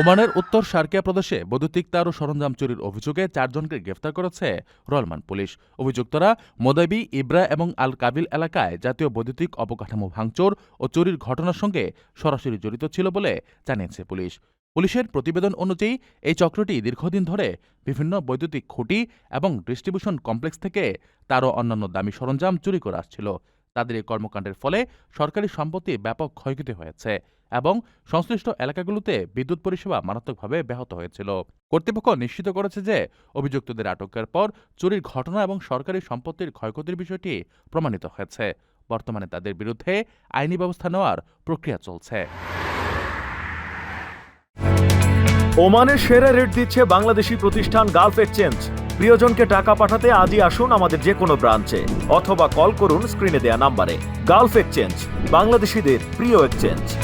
ওমানের উত্তর সার্কিয়া প্রদেশে বৈদ্যুতিক তার ও সরঞ্জাম চুরির অভিযোগে চারজনকে গ্রেফতার করেছে রলমান পুলিশ। অভিযুক্তরা মোদাবি ইব্রা এবং আল কাবিল এলাকায় জাতীয় বৈদ্যুতিক অবকাঠামো ভাঙচুর ও চুরির ঘটনার সঙ্গে সরাসরি জড়িত ছিল বলে জানিয়েছে পুলিশ। পুলিশের প্রতিবেদন অনুযায়ী, এই চক্রটি দীর্ঘদিন ধরে বিভিন্ন বৈদ্যুতিক খুঁটি এবং ডিস্ট্রিবিউশন কমপ্লেক্স থেকে তারও অন্যান্য দামি সরঞ্জাম চুরি করে আসছিল। তাদের এই কর্মকাণ্ডের ফলে সরকারি সম্পত্তি ব্যাপক ক্ষয়ক্ষতি হয়েছে। এবং সংশ্লিষ্ট এলাকাগুলোতে বিদ্যুৎ পরিষেবা মারাত্মকভাবে ব্যাহত হয়েছিল। কর্তৃপক্ষ নিশ্চিত করেছে যে, অভিযুক্তদের আটকের পর চুরির ঘটনা এবং সরকারি সম্পত্তির ক্ষয়ক্ষতির বিষয়টি প্রমাণিত হয়েছে। বর্তমানে তাদের বিরুদ্ধে আইনি ব্যবস্থা নেওয়ার প্রক্রিয়া চলছে। ওমানে সেরা রেট দিচ্ছে বাংলাদেশি প্রতিষ্ঠান গালফ এক্সচেঞ্জ। প্রিয়জনকে টাকা পাঠাতে আজই আসুন আমাদের যে কোনো ব্রাঞ্চে, অথবা কল করুন স্ক্রিনে দেয়া নাম্বারে। গালফ এক্সচেঞ্জ, বাংলাদেশিদের প্রিয় এক্সচেঞ্জ।